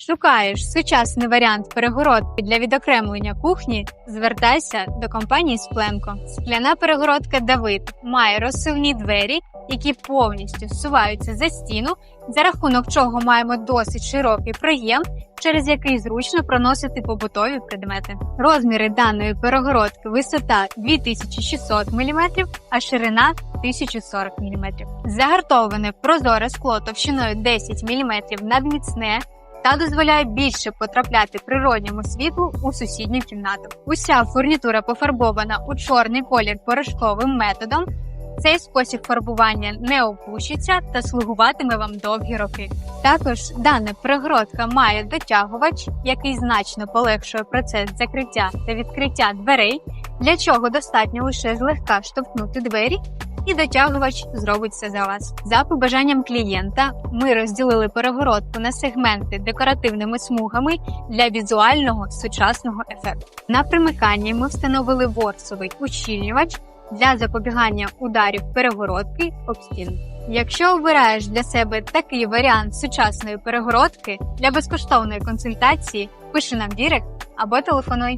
Шукаєш сучасний варіант перегородки для відокремлення кухні? Звертайся до компанії Спленко. Скляна перегородка Давид має розсувні двері, які повністю всуваються за стіну, за рахунок чого маємо досить широкий проєм, через який зручно проносити побутові предмети. Розміри даної перегородки висота 2600 мм, а ширина 1040 мм. Загартоване прозоре скло товщиною 10 мм надміцне та дозволяє більше потрапляти природньому світлу у сусідню кімнату. Уся фурнітура пофарбована у чорний колір порошковим методом. Цей спосіб фарбування не опущиться та слугуватиме вам довгі роки. Також дана перегородка має дотягувач, який значно полегшує процес закриття та відкриття дверей, для чого достатньо лише злегка штовхнути двері, і дотягувач зробить все за вас. За побажанням клієнта ми розділили перегородку на сегменти декоративними смугами для візуального сучасного ефекту. На примиканні ми встановили ворсовий ущільнювач для запобігання ударів перегородки об стіну. Якщо обираєш для себе такий варіант сучасної перегородки для безкоштовної консультації, пиши нам дірект або телефонуй.